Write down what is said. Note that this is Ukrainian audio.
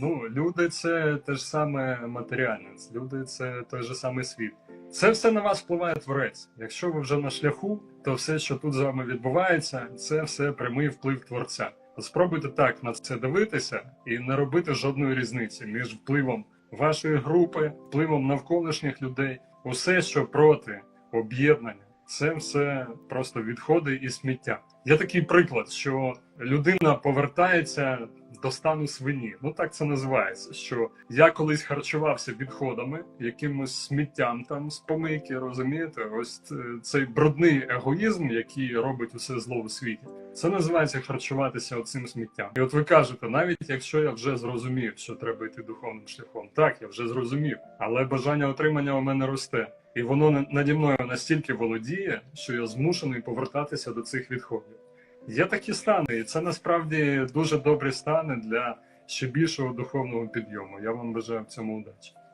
Ну, люди це те ж саме матеріальне, люди це той же самий світ. Це все на вас впливає творець. Якщо ви вже на шляху, то все, що тут з вами відбувається, це все прямий вплив творця. Спробуйте так на це дивитися і не робити жодної різниці між впливом вашої групи, впливом навколишніх людей, усе, що проти об'єднання, це все просто відходи і сміття. Є такий приклад, що людина повертається до стану свині. Ну так це називається. Що я колись харчувався відходами, якимось сміттям там з помийки, розумієте? Ось цей брудний егоїзм, який робить усе зло у світі. Це називається харчуватися оцим сміттям. І от ви кажете, навіть якщо я вже зрозумів, що треба йти духовним шляхом, так я вже зрозумів, але бажання отримання у мене росте. І воно на- наді мною настільки володіє, що я змушений повертатися до цих відходів. Є такі стани, і це насправді дуже добрі стани для ще більшого духовного підйому. Я вам бажаю в цьому удачі.